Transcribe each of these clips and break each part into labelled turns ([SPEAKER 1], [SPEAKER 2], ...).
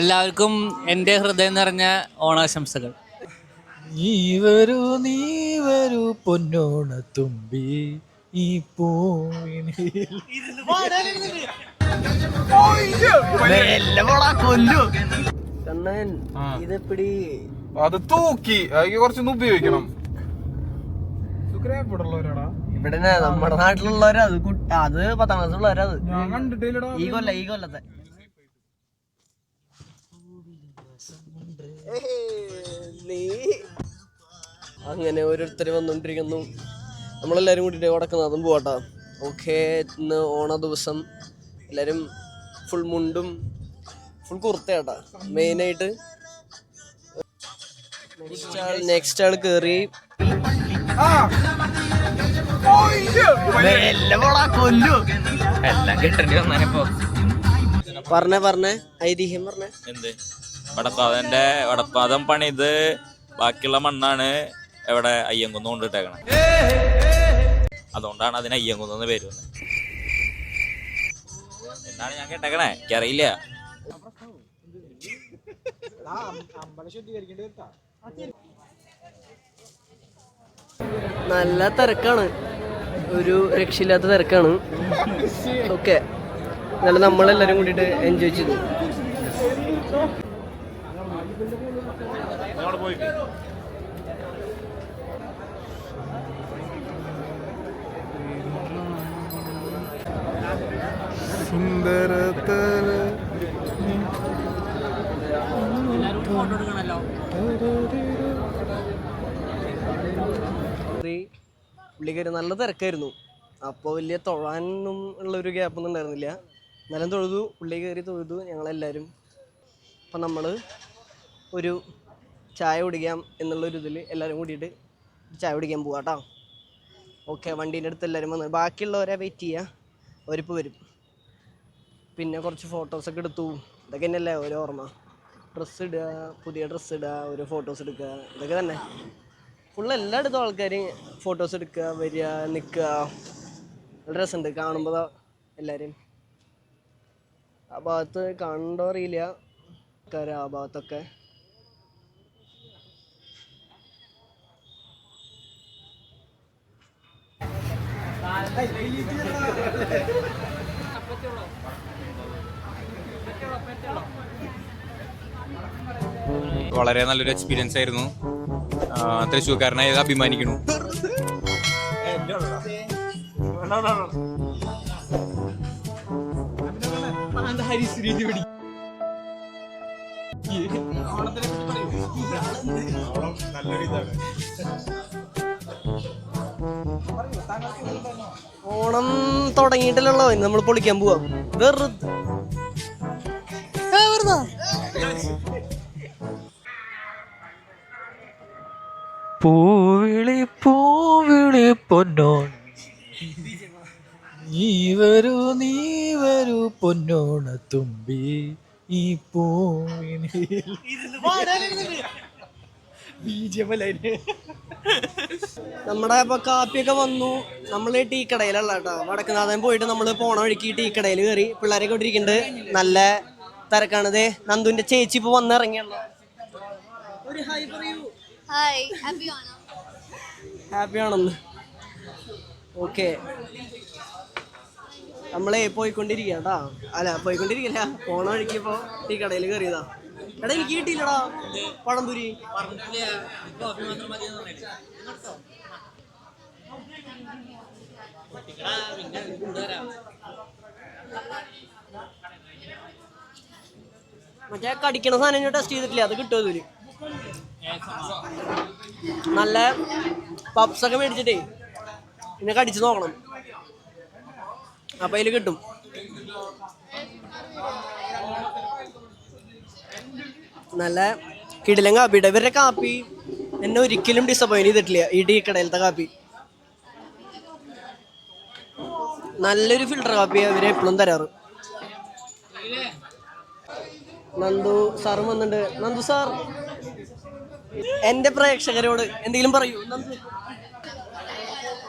[SPEAKER 1] എല്ലാവർക്കും എൻ്റെ ഹൃദയം നിറഞ്ഞ ഓണാശംസകൾ നീ വരൂ നീ വരൂ പൊന്നോണ തുമ്പി ഈ പൂവിനിൽ
[SPEAKER 2] കണ്ണൻ ഇതെപ്പടി
[SPEAKER 3] അത് തൂക്കി അതൊക്കെ കുറച്ചൊന്ന് ഉപയോഗിക്കണം
[SPEAKER 4] സുഖരായപ്പെട്ടുള്ളവരാടാ
[SPEAKER 2] ഇവിടെ നമ്മുടെ നാട്ടിലുള്ളവരത് കുട്ട അത് പത്താം ക്ലാസ് ഉള്ളവരത്
[SPEAKER 4] ഈ കൊല്ല ഈ കൊല്ലത്തെ
[SPEAKER 2] നീ അങ്ങനെ ഓരോരുത്തർ വന്നുകൊണ്ടിരിക്കുന്നു നമ്മളെല്ലാവരും കൂടി കിടക്കുന്നത് അതും പോകട്ടെ ഓക്കെ ഇന്ന് ഓണ ദിവസം എല്ലാവരും ഫുൾ മുണ്ടും ഫുൾ കുർത്തയാട്ടാ മെയിനായിട്ട് നെക്സ്റ്റ് ആൾ കയറി പറഞ്ഞേ പറഞ്ഞേ ഐതിഹ്യം പറഞ്ഞേ എന്തേ
[SPEAKER 1] വടപ്പാതന്റെ വടപ്പാതം പണിത് ബാക്കിയുള്ള മണ്ണാണ് എവിടെ അയ്യങ്കുന്ന് കൊണ്ടിട്ടേക്കണേ അതുകൊണ്ടാണ് അതിന് അയ്യങ്കുന്ന് പേര് വന്നത് എന്നാണ് ഞാൻ കേട്ടേക്കണേ എനിക്കറിയില്ല
[SPEAKER 2] നല്ല തിരക്കാണ് ഒരു രക്ഷയില്ലാത്ത തിരക്കാണ് ഓക്കെ എന്നാലും നമ്മളെല്ലാരും കൂടിയിട്ട് എൻജോയ് ചെയ്തു പോയിക്കോ സുന്ദരതര പുള്ളിക്കാര് നല്ല തിരക്കായിരുന്നു അപ്പോൾ വലിയ തൊഴാനൊന്നും ഒരു ഗ്യാപ്പൊന്നും ഉണ്ടായിരുന്നില്ല നിലം തൊഴുതു പുള്ളി കയറി തൊഴുതു ഞങ്ങളെല്ലാവരും അപ്പം നമ്മൾ ഒരു ചായ കുടിക്കാം എന്നുള്ളൊരു ഇതിൽ എല്ലാവരും കൂടിയിട്ട് ചായ കുടിക്കാൻ പോവാം കേട്ടോ ഓക്കെ വണ്ടീൻ്റെ അടുത്ത് എല്ലാവരും വന്ന് ബാക്കിയുള്ളവരെ വെയിറ്റ് ചെയ്യുക അവരിപ്പോൾ വരും പിന്നെ കുറച്ച് ഫോട്ടോസൊക്കെ എടുത്തു ഇതൊക്കെ തന്നെയല്ലേ ഓരോ ഓർമ്മ ഡ്രസ്സ് ഇടുക പുതിയ ഡ്രസ്സ് ഇടുക ഒരു ഫോട്ടോസ് എടുക്കുക ഇതൊക്കെ തന്നെ ഫുൾ എല്ലായിടത്തും ആൾക്കാർ ഫോട്ടോസ് എടുക്കുക വരിക നിൽക്കുക നല്ല രസമുണ്ട് കാണുമ്പോൾ എല്ലാവരും ആ ഭാഗത്ത് കണ്ടോ അറിയില്ല ആൾക്കാർ ആ ഭാഗത്തൊക്കെ
[SPEAKER 1] വളരെ നല്ലൊരു എക്സ്പീരിയൻസ് ആയിരുന്നു തൃശ്ശൂർക്കാരനായി അഭിമാനിക്കുന്നു
[SPEAKER 2] നല്ലൊരു ഇതാണ് ഓണം തുടങ്ങിയിട്ടല്ലോ നമ്മൾ പൊളിക്കാൻ പോവാ വെറുതെ പൂവിളി പൂവിളി പൊന്നോൺ നീ വരൂ നീ വരൂ പൊന്നോണ തുമ്പി ഈ പൂവിനെ നമ്മുടെ ഇപ്പൊ കാപ്പിയൊക്കെ വന്നു നമ്മള് ടീ കടയിലുള്ള കേട്ടോ വടക്കുന്നാഥൻ പോയിട്ട് നമ്മള് പോണ വഴിക്ക് ടീ കടയിൽ കയറി പിള്ളേരെ ഇട്ടിരിക്കുന്നുണ്ട് നല്ല തിരക്കാണത് നന്ദുവിന്റെ ചേച്ചി ഇപ്പൊ വന്നിറങ്ങിയുള്ള ഹാപ്പി ആണെന്ന് ഓക്കെ നമ്മളെ പോയിക്കൊണ്ടിരിക്കുക അല്ല പോയിക്കൊണ്ടിരിക്കില്ല പോണ വഴിക്ക് ഇപ്പൊ ടീ കടയിൽ കയറിയതാ എടാ എനിക്ക് കിട്ടിയില്ലടാ പഴംപുരി മറ്റേ കടിക്കണ സാധനം ഞാൻ ടെസ്റ്റ് ചെയ്തിട്ടില്ല അത് കിട്ടുമോ ഇതില് നല്ല പപ്സ് ഒക്കെ മേടിച്ചിട്ടേ പിന്നെ കടിച്ചു നോക്കണം അപ്പൊ അതിൽ കിട്ടും നല്ല കിടിലൻ കാപ്പിയുടെ ഇവരുടെ കാപ്പി എന്നെ ഒരിക്കലും ഡിസപ്പോയിന്റ് ചെയ്തിട്ടില്ല ഈ ഡീ കടയിലത്തെ കാപ്പി നല്ലൊരു ഫിൽട്ടർ കാപ്പി അവര് എപ്പോഴും തരാറ് നന്ദു സാറും വന്നിട്ടുണ്ട് നന്ദു സാർ എന്റെ പ്രേക്ഷകരോട് എന്തെങ്കിലും പറയൂ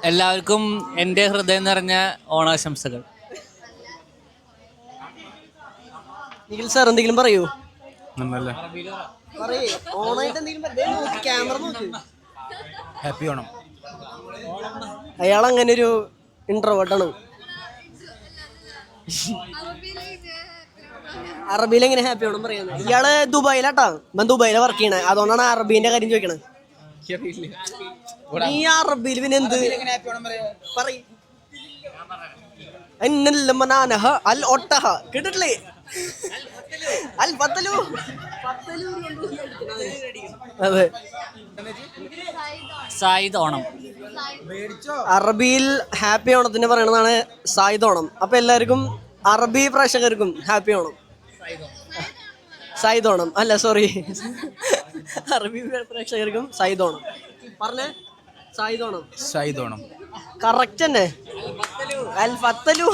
[SPEAKER 1] എല്ലാവർക്കും എൻ്റെ ഹൃദയം നിറഞ്ഞ ഓണാശംസകൾ
[SPEAKER 2] നിഖിൽ സാർ എന്തെങ്കിലും പറയൂ ഹാപ്പി ഓണം അയാൾ അങ്ങനെ ഒരു ഇൻട്രോവേർട്ടാണ് അറബിയിൽ എങ്ങനെ ഹാപ്പി ഓണം പറയുന്നത് ഇയാള് ദുബായിലാട്ടാ ഇവൻ ദുബായിലെ വർക്ക് ചെയ്യണേ അതുകൊണ്ടാണ് അറബീന്റെ കാര്യം ചോദിക്കണേ നീ അറബിയിൽ പിന്നെ എന്ത് പറയും മനാനഹ അൽ ഒട്ടഹ കേട്ടിട്ടില്ലേ അൽ
[SPEAKER 1] അതെ സായിദ് ഓണം
[SPEAKER 2] അറബിയിൽ ഹാപ്പി ഓണത്തിന് പറയണതാണ് സായിദ് ഓണം അപ്പൊ എല്ലാവർക്കും അറബി പ്രേക്ഷകർക്കും ഹാപ്പി ഓണം സായിദ് ഓണം അല്ല സോറി അറബി പ്രേക്ഷകർക്കും സായിദ് ഓണം പറഞ്ഞേ സായിദ് ഓണം സായിദ് ഓണം കറക്റ്റ് തന്നെ അൽ ഫത്തലു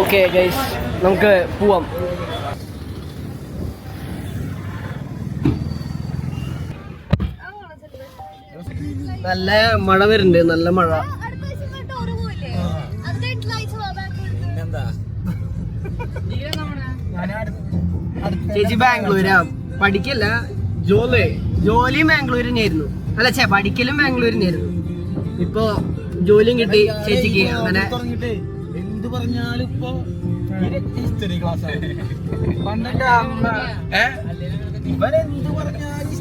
[SPEAKER 2] ഓക്കെ ഗൈസ് നമുക്ക് പോവാം നല്ല മഴ വരുന്നുണ്ട് നല്ല മഴ ചേച്ചി ബാംഗ്ലൂരാ പഠിക്കല്ല ജോലി ജോലിയും ബാംഗ്ലൂർ തന്നെയായിരുന്നു അല്ല ചേ പഠിക്കലും ബാംഗ്ലൂർ ഇപ്പൊ ജോലിയും കിട്ടി ചേച്ചിക്ക് അങ്ങനെ പറഞ്ഞാൽ ഹിസ്റ്ററി ക്ലാസ് പണ്ടൊക്കെ അമ്മ ക്ലാസ്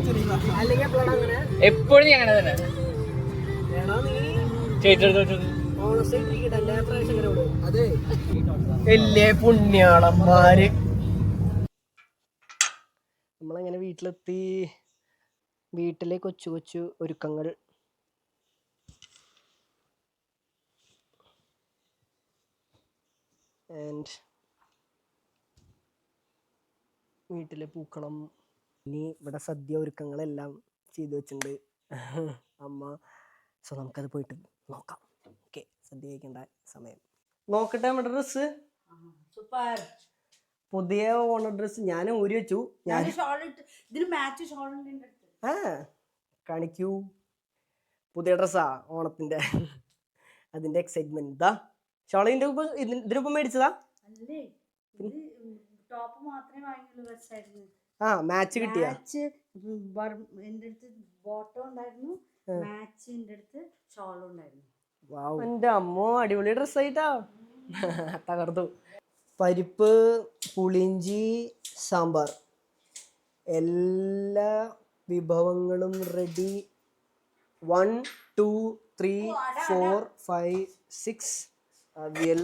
[SPEAKER 2] എപ്പോഴും ഞാൻ തന്നെ നമ്മളങ്ങനെ വീട്ടിലെത്തി വീട്ടിലെ കൊച്ചു കൊച്ചു ഒരുക്കങ്ങൾ ആൻഡ് വീട്ടിലെ പൂക്കളം ഇനി ഇവിടെ സദ്യ ഒരുക്കങ്ങളെല്ലാം ചെയ്തു വെച്ചിട്ടുണ്ട് അമ്മ സോ നമുക്കത് പോയിട്ട് നോക്കാം ഓക്കെ സദ്യ കഴിക്കേണ്ട സമയം നോക്കട്ടെ നമ്മുടെ ഡ്രസ്സ് പുതിയ ഓണർ ഡ്രസ്സ് ഞാൻ ഊരി വെച്ചു
[SPEAKER 5] ഞാൻ ആ
[SPEAKER 2] കാണിക്കൂ പുതിയ ഡ്രസ്സാ ഓണത്തിന്റെ അതിന്റെ എക്സൈറ്റ്മെന്റ് ഇതാ ഷോൾ ഇതിന്റെ ഒപ്പം ഇതിനൊപ്പം മേടിച്ചതാ
[SPEAKER 5] ടോപ്പ് മാത്രമേ
[SPEAKER 2] ആ മാച്ച് കിട്ടിയ മാച്ച്
[SPEAKER 5] എന്റെ അടുത്ത്
[SPEAKER 2] മാച്ച് അമ്മോ അടിപൊളി ഡ്രസ് ആയിട്ടാ തകർത്തു പരിപ്പ് പുളിഞ്ചി സാമ്പാർ എല്ലാ വിഭവങ്ങളും ready one two three four five six avial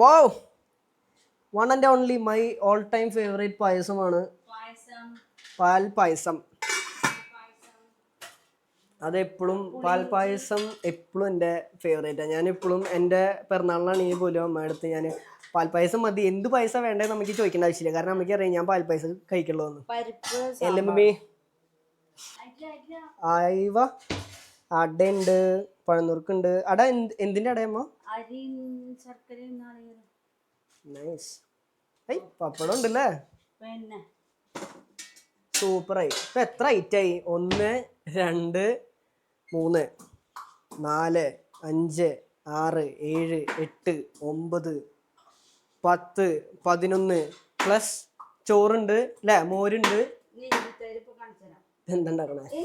[SPEAKER 2] wow one and only my all time favourite പായസമാണ് പാൽ പായസം അതെപ്പോഴും പാൽ പായസം എപ്പോഴും എൻ്റെ ഫേവറേറ്റാണ് ഞാനെപ്പോഴും എൻ്റെ പിറന്നാളിനാണ് ഈ പോലും അമ്മയടുത്ത് ഞാൻ പാൽ പായസം മതി എന്ത് പായസം വേണ്ടേ നമുക്ക് ചോദിക്കേണ്ട ആവശ്യമില്ല കാരണം നമുക്ക് അറിയാം ഞാൻ പാൽ പായസം കഴിക്കുള്ളൂ എന്ന് എല്ലാം മമ്മി ആയിവ അടയുണ്ട് പഴനുറുക്കുണ്ട് അട എന്തിന്റെ അടയമ്മ നൈസ് ഏയ് പപ്പടം ഉണ്ടല്ലേ സൂപ്പറായി ഇപ്പൊ എത്ര ഐറ്റം ആയി ഒന്ന് രണ്ട് മൂന്ന് നാല് അഞ്ച് ആറ് ഏഴ് എട്ട് ഒമ്പത് പത്ത് പതിനൊന്ന് പ്ലസ് ചോറുണ്ട് അല്ലേ മോരുണ്ട് ബന്ധം ഉണ്ടാക്കണേ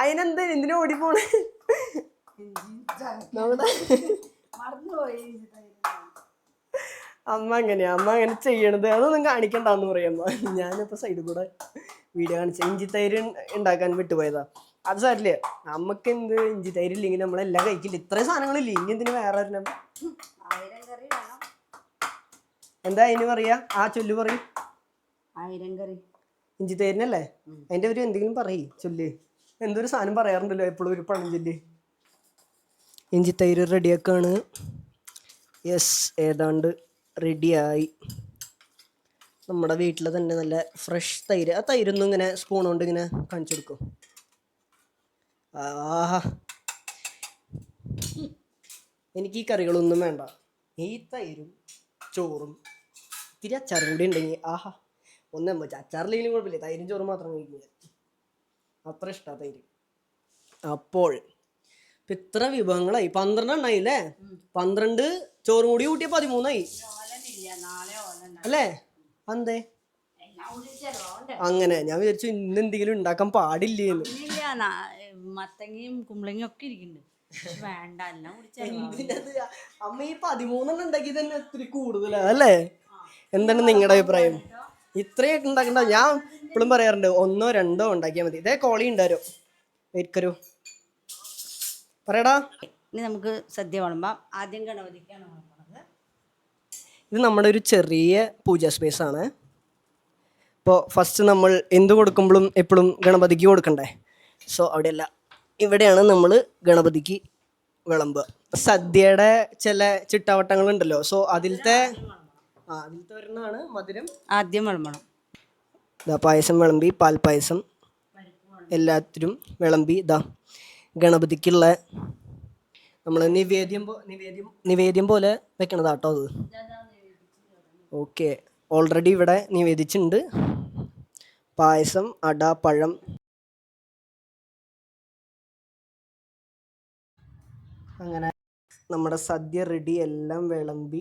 [SPEAKER 2] അതിനെന്ത് എന്തിനു ഓടിപ്പോണ് അമ്മ അങ്ങനെയാ അമ്മ അങ്ങനെ ചെയ്യണത് അതൊന്നും കാണിക്കണ്ടെന്ന് പറയമ്മ ഞാനിപ്പോൾ സൈഡിൽ കൂടെ വീഡിയോ കാണിച്ച ഇഞ്ചി തൈര് ഉണ്ടാക്കാൻ വിട്ടുപോയതാ അത് സാരില്ലേ നമുക്ക് എന്ത് ഇഞ്ചി തൈര് ഇല്ലെങ്കിൽ നമ്മളെല്ലാം കഴിക്കില്ല ഇത്രയും സാധനങ്ങളില്ല ഇനി എന്തിനു വേറെ ഒരെണ്ണം എന്താ അതിന് പറയാ ആ ചൊല്ലു പറയും ആയിരം കറി ഇഞ്ചി തേരിനല്ലേ അതിന്റെ ഒരു എന്തെങ്കിലും പറയ് ചൊല്ല് എന്തൊരു സാധനം പറയാറുണ്ടല്ലോ എപ്പോഴും ഒരു പഴഞ്ചൊല്ല് ഇഞ്ചി തൈര് റെഡിയാക്കാണ് യെസ് ഏതാണ്ട് റെഡിയായി നമ്മുടെ വീട്ടിൽ തന്നെ നല്ല ഫ്രഷ് തൈര് ആ തൈരൊന്നും ഇങ്ങനെ സ്പൂൺ കൊണ്ട് ഇങ്ങനെ കാണിച്ചു കൊടുക്കും ആഹാ എനിക്ക് ഈ കറികളൊന്നും വേണ്ട ഈ തൈരും ചോറും ഇത്തിരി അച്ചാറും കൂടി ഉണ്ടെങ്കിൽ ആഹാ ഒന്ന് അച്ചാറിലെങ്കിലും കുഴപ്പമില്ല തൈരും ചോറും മാത്രം കഴിക്കും അത്ര ഇഷ്ട തൈര് അപ്പോൾ ഇപ്പം ഇത്ര വിഭവങ്ങളായി പന്ത്രണ്ട് എണ്ണായി അല്ലേ പന്ത്രണ്ട് ചോറും കൂടി കൂട്ടിയ പതിമൂന്നായി അല്ലേ അന്തേ അങ്ങനെ ഞാൻ വിചാരിച്ചു ഇന്ന് എന്തെങ്കിലും ഉണ്ടാക്കാൻ പാടില്ല
[SPEAKER 5] മത്തങ്ങയും കുമ്പളങ്ങയും ഒക്കെ ഇരിക്കുന്നുണ്ട് വേണ്ട
[SPEAKER 2] അമ്മ ഈ പതിമൂന്നെണ്ണം ഉണ്ടാക്കി തന്നെ ഒത്തിരി കൂടുതലാ അല്ലേ എന്താണ് നിങ്ങളുടെ അഭിപ്രായം ഇത്രയും ഉണ്ടാക്കണ്ട ഞാൻ ഇപ്പോഴും പറയാറുണ്ട് ഒന്നോ രണ്ടോ ഉണ്ടാക്കിയാൽ മതി ഇതേ കോളി ഉണ്ടാരും വെരിക്കരു പറയടാ
[SPEAKER 5] ഇനി നമുക്ക് സദ്യ വിളമ്പാം ആദ്യം ഗണപതിക്കാണ്
[SPEAKER 2] ഇത് നമ്മുടെ ഒരു ചെറിയ പൂജാ സ്പേസ് ആണ് ഇപ്പോൾ ഫസ്റ്റ് നമ്മൾ എന്ത് കൊടുക്കുമ്പോഴും എപ്പോഴും ഗണപതിക്ക് കൊടുക്കണ്ടേ സോ അവിടെയല്ല ഇവിടെയാണ് നമ്മൾ ഗണപതിക്ക് വിളമ്പ് സദ്യയുടെ ചില ചിട്ടവട്ടങ്ങളുണ്ടല്ലോ സോ അതിലത്തെ
[SPEAKER 5] ആദ്യത്തെ മധുരം ആദ്യം വിളമ്പണം
[SPEAKER 2] പായസം വിളമ്പി പാൽപ്പായസം എല്ലാത്തിനും വിളമ്പി ഇതാ ഗണപതിക്കുള്ള നമ്മൾ നിവേദ്യം നിവേദ്യം നിവേദ്യം പോലെ കേട്ടോ അത് ഓക്കെ ഓൾറെഡി ഇവിടെ നിവേദിച്ചിട്ടുണ്ട് പായസം അട പഴം അങ്ങനെ നമ്മുടെ സദ്യ റെഡി എല്ലാം വിളമ്പി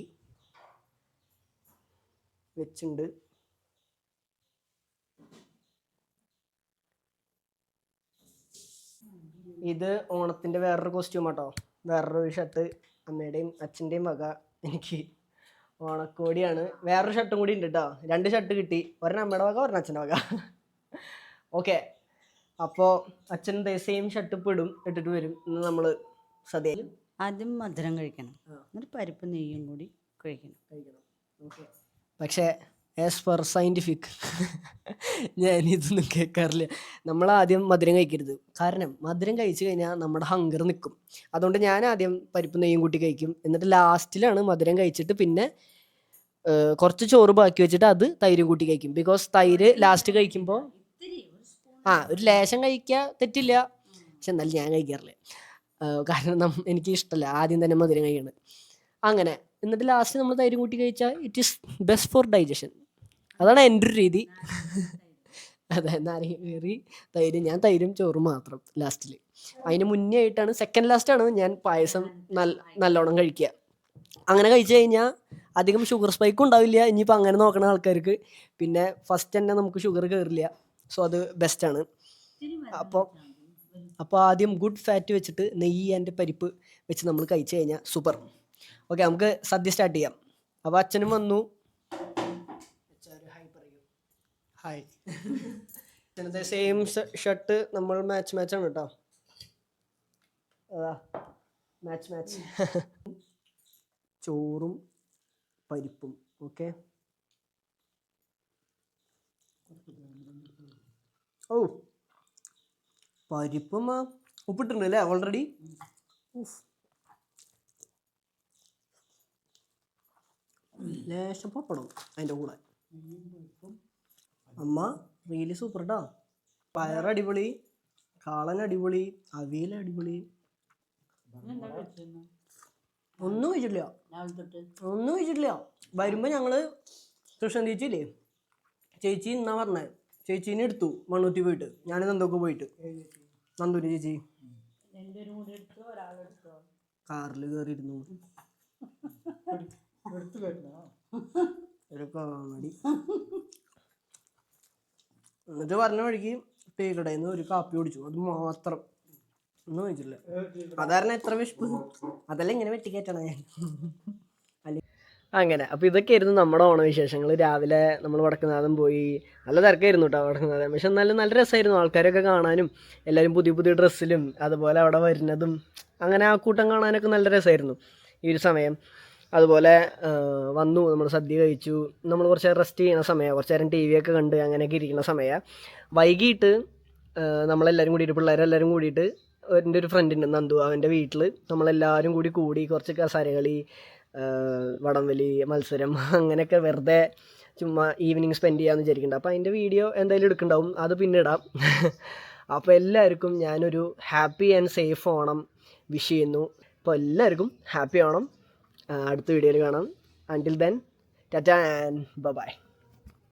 [SPEAKER 2] വെച്ചിട്ടുണ്ട് ഇത് ഓണത്തിൻ്റെ വേറൊരു കോസ്റ്റ്യൂം ആട്ടോ വേറൊരു ഷർട്ട് അമ്മയുടെയും അച്ഛൻ്റെയും വക എനിക്ക് ഓണക്കോടിയാണ് വേറൊരു ഷർട്ടും കൂടി ഉണ്ട് കേട്ടോ രണ്ട് ഷർട്ട് കിട്ടി ഒരെണ്ണം അമ്മയുടെ വക ഒരെണ്ണം അച്ഛൻ്റെ വക ഓക്കെ അപ്പോൾ അച്ഛൻ ദേ ഷർട്ട് പിടും ഇടും ഇട്ടിട്ട് വരും ഇന്ന് നമ്മൾ സദ്യ
[SPEAKER 5] ആദ്യം മധുരം കഴിക്കണം എന്നിട്ട് പരിപ്പ് നെയ്യും കൂടി കഴിക്കണം കഴിക്കണം
[SPEAKER 2] ഓക്കെ പക്ഷേ ആസ് പെർ സയൻറ്റിഫിക് ഇതൊന്നും കേൾക്കാറില്ല നമ്മൾ ആദ്യം മധുരം കഴിക്കരുത് കാരണം മധുരം കഴിച്ചു കഴിഞ്ഞാൽ നമ്മുടെ ഹങ്കർ നിൽക്കും അതുകൊണ്ട് ഞാൻ ആദ്യം പരിപ്പ് നെയ്യും കൂട്ടി കഴിക്കും എന്നിട്ട് ലാസ്റ്റിലാണ് മധുരം കഴിച്ചിട്ട് പിന്നെ കുറച്ച് ചോറ് ബാക്കി വെച്ചിട്ട് അത് തൈരും കൂട്ടി കഴിക്കും ബിക്കോസ് തൈര് ലാസ്റ്റ് കഴിക്കുമ്പോൾ ആ ഒരു ലേശം കഴിക്കുക തെറ്റില്ല പക്ഷെ എന്നാലും ഞാൻ കഴിക്കാറില്ല കാരണം എനിക്ക് ഇഷ്ടമല്ല ആദ്യം തന്നെ മധുരം കഴിക്കണം അങ്ങനെ എന്നിട്ട് ലാസ്റ്റ് നമ്മൾ തൈര് കൂട്ടി കഴിച്ചാൽ it is best for digestion അതാണ് എൻ്റെ ഒരു രീതി അതെ നാരങ്ങ തൈര് ഞാൻ തൈരും ചോറും മാത്രം ലാസ്റ്റിൽ അതിന് മുന്നേ ആയിട്ടാണ് സെക്കൻഡ് ലാസ്റ്റാണ് ഞാൻ പായസം നല്ല നല്ലോണം കഴിക്കുക അങ്ങനെ കഴിച്ചു കഴിഞ്ഞാൽ അധികം ഷുഗർ സ്പൈക്കും ഉണ്ടാവില്ല ഇനിയിപ്പോൾ അങ്ങനെ നോക്കണ ആൾക്കാർക്ക് പിന്നെ ഫസ്റ്റ് തന്നെ നമുക്ക് ഷുഗർ കയറില്ല സോ അത് ബെസ്റ്റാണ് അപ്പോൾ അപ്പോൾ ആദ്യം ഗുഡ് ഫാറ്റ് വെച്ചിട്ട് നെയ്യ് ആൻഡ് പരിപ്പ് വെച്ച് നമ്മൾ കഴിച്ചു കഴിഞ്ഞാൽ സൂപ്പർ ഓക്കെ നമുക്ക് സദ്യ സ്റ്റാർട്ട് ചെയ്യാം അപ്പൊ അച്ഛനും വന്നു ഹായ് അച്ഛനത്തെ സെയിം ഷർട്ട് നമ്മൾ മാച്ച് മാച്ച് ആണ് കേട്ടോ അതാ മാച്ച് മാച്ച് ചോറും പരിപ്പും ഓക്കെ ഓ പരിപ്പും ഉപ്പിട്ടുണ്ട് അല്ലേ ഓൾറെഡി ഉഫ് ലേശം പപ്പടം അതിൻ്റെ കൂടെ അമ്മ റീല് സൂപ്പർ കേട്ടോ പയർ അടിപൊളി കാളൻ അടിപൊളി അവിയൽ അടിപൊളി ഒന്നും കഴിച്ചിട്ടില്ല ഒന്നും കഴിച്ചിട്ടില്ല വരുമ്പോൾ ഞങ്ങള് കൃഷ്ണൻ ചേച്ചിയില്ലേ ചേച്ചി എന്നാ പറഞ്ഞത് ചേച്ചീനെ എടുത്തു മണ്ണൂറ്റി പോയിട്ട് ഞാൻ നന്ദൊക്കെ പോയിട്ട് നന്ദൂരി ചേച്ചി കാറിൽ കയറിയിരുന്നു എന്നിട്ട് പറഞ്ഞ വഴിക്ക് ടീ നിന്ന് ഒരു കാപ്പി കുടിച്ചു അത് മാത്രം ഒന്നും വെച്ചില്ല സാധാരണ എത്ര വിശപ്പ് അതെല്ലാം ഇങ്ങനെ വെട്ടിക്കയറ്റണം ഞാൻ അങ്ങനെ അപ്പോൾ ഇതൊക്കെയായിരുന്നു നമ്മുടെ ഓണവിശേഷങ്ങൾ രാവിലെ നമ്മൾ വടക്കുന്നാഥം പോയി നല്ല തിരക്കായിരുന്നു കേട്ടോ വടക്കുന്നാഥം പക്ഷെ എന്നാലും നല്ല രസമായിരുന്നു ആൾക്കാരൊക്കെ കാണാനും എല്ലാവരും പുതിയ പുതിയ ഡ്രസ്സിലും അതുപോലെ അവിടെ വരുന്നതും അങ്ങനെ ആ കൂട്ടം കാണാനൊക്കെ നല്ല രസമായിരുന്നു ഈ ഒരു സമയം അതുപോലെ വന്നു നമ്മൾ സദ്യ കഴിച്ചു നമ്മൾ കുറച്ച് നേരം റെസ്റ്റ് ചെയ്യുന്ന സമയം കുറച്ച് നേരം ടി വിയൊക്കെ ഒക്കെ കണ്ട് അങ്ങനെയൊക്കെ ഇരിക്കുന്ന സമയം വൈകിട്ട് നമ്മളെല്ലാവരും കൂടിയിട്ട് പിള്ളേരെല്ലാവരും കൂടിയിട്ട് എൻ്റെ ഒരു ഫ്രണ്ടിൻ്റെ നന്ദു അവൻ്റെ വീട്ടിൽ നമ്മളെല്ലാവരും കൂടി കൂടി കുറച്ച് കസാരകളി വടംവലി മത്സരം അങ്ങനെയൊക്കെ വെറുതെ ചുമ്മാ ഈവനിങ് സ്പെൻഡ് ചെയ്യാമെന്ന് വിചാരിക്കുന്നുണ്ട് അപ്പോൾ അതിൻ്റെ വീഡിയോ എന്തായാലും എടുക്കുന്നുണ്ടാവും അത് പിന്നിടാം അപ്പോൾ എല്ലാവർക്കും ഞാനൊരു happy and safe Onam wish ചെയ്യുന്നു അപ്പോൾ എല്ലാവർക്കും ഹാപ്പി ഓണം അടുത്ത വീഡിയോയിൽ കാണാം then then and and by